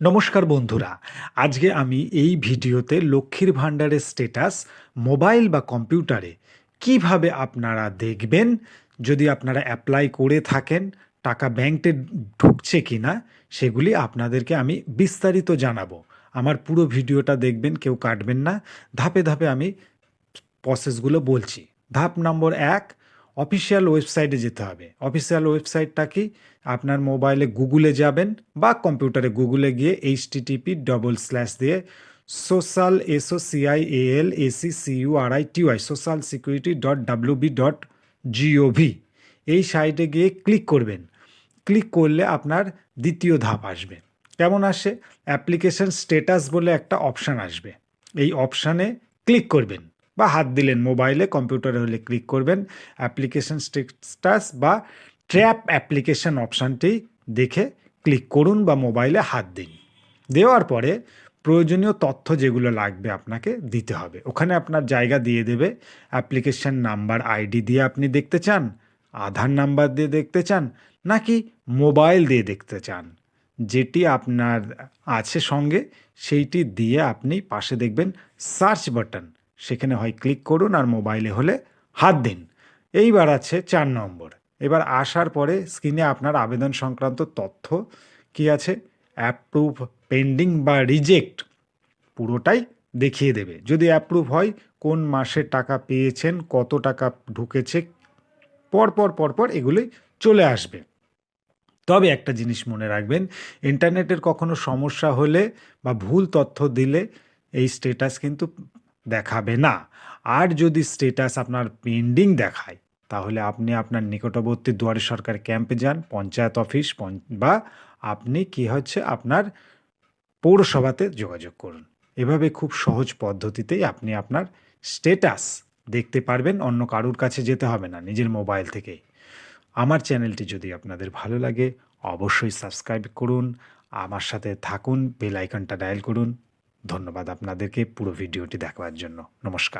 নমস্কার বন্ধুরা, আজকে আমি এই ভিডিওতে লক্ষ্মীর ভাণ্ডারের স্ট্যাটাস মোবাইল বা কম্পিউটারে কীভাবে আপনারা দেখবেন, যদি আপনারা অ্যাপ্লাই করে থাকেন, টাকা ব্যাংকে ঢুকছে কি না সেগুলি আপনাদেরকে আমি বিস্তারিত জানাব। আমার পুরো ভিডিওটা দেখবেন, কেউ কাটবেন না। ধাপে ধাপে আমি প্রসেসগুলো বলছি। ধাপ নম্বর এক অফিসিয়াল ওয়েবসাইটে যেতে হবে। অফিসিয়াল ওয়েবসাইটটা কি? আপনার মোবাইলে গুগলে যাবেন বা কম্পিউটারে গুগলে গিয়ে এইচ টিটিপি ডবল স্ল্যাশ দিয়ে social SO CI L SC CU R I TY social security dot WB dot GOV এই সাইটে গিয়ে ক্লিক করবেন। ক্লিক করলে আপনার দ্বিতীয় ধাপ আসবে। কেমন আসে? অ্যাপ্লিকেশন স্টেটাস বলে একটা অপশান আসবে। এই অপশানে ক্লিক করবেন। বা হাত দিলেন মোবাইলে, কম্পিউটারে হলে ক্লিক করবেন। অ্যাপ্লিকেশন স্টেটাস বা ট্র্যাপ অ্যাপ্লিকেশন অপশানটি দেখে ক্লিক করুন বা মোবাইলে হাত দিন। দেওয়ার পরে প্রয়োজনীয় তথ্য যেগুলো লাগবে আপনাকে দিতে হবে। ওখানে আপনার জায়গা দিয়ে দেবে। অ্যাপ্লিকেশন নাম্বার, আইডি দিয়ে আপনি দেখতে চান, আধার নাম্বার দিয়ে দেখতে চান, নাকি মোবাইল দিয়ে দেখতে চান। যেটি আপনার আছে সঙ্গে, সেইটি দিয়ে আপনি পাশে দেখবেন সার্চ বাটন। সেখানে হয় ক্লিক করুন আর মোবাইলে হলে হাত দিন। এইবার আছে চার নম্বর। এবার আসার পরে স্ক্রিনে আপনার আবেদন সংক্রান্ত তথ্য কি আছে? অ্যাপ্রুভ পেন্ডিং বা রিজেক্ট পুরোটাই দেখিয়ে দেবে। যদি অ্যাপ্রুভ হয়, কোন মাসে টাকা পেয়েছেন, কত টাকা ঢুকেছে পরপর পরপর এগুলোই চলে আসবে। তবে একটা জিনিস মনে রাখবেন, ইন্টারনেটের কখনো সমস্যা হলে বা ভুল তথ্য দিলে এই স্টেটাস কিন্তু দেখাবে না। আর যদি স্টেটাস আপনার পেন্ডিং দেখায়, তাহলে আপনি আপনার নিকটবর্তী দুয়ারে সরকার ক্যাম্পে যান, পঞ্চায়েত অফিস বা আপনি কি হচ্ছে আপনার পৌরসভাতে যোগাযোগ করুন। এভাবে খুব সহজ পদ্ধতিতেই আপনি আপনার স্টেটাস দেখতে পারবেন, অন্য কারুর কাছে যেতে হবে না, নিজের মোবাইল থেকেই। আমার চ্যানেলটি যদি আপনাদের ভালো লাগে, অবশ্যই সাবস্ক্রাইব করুন, আমার সাথে থাকুন বেল আইকনটা ডায়াল করুন। ধন্যবাদ আপনাদেরকে পুরো ভিডিওটি দেখবার জন্য। নমস্কার।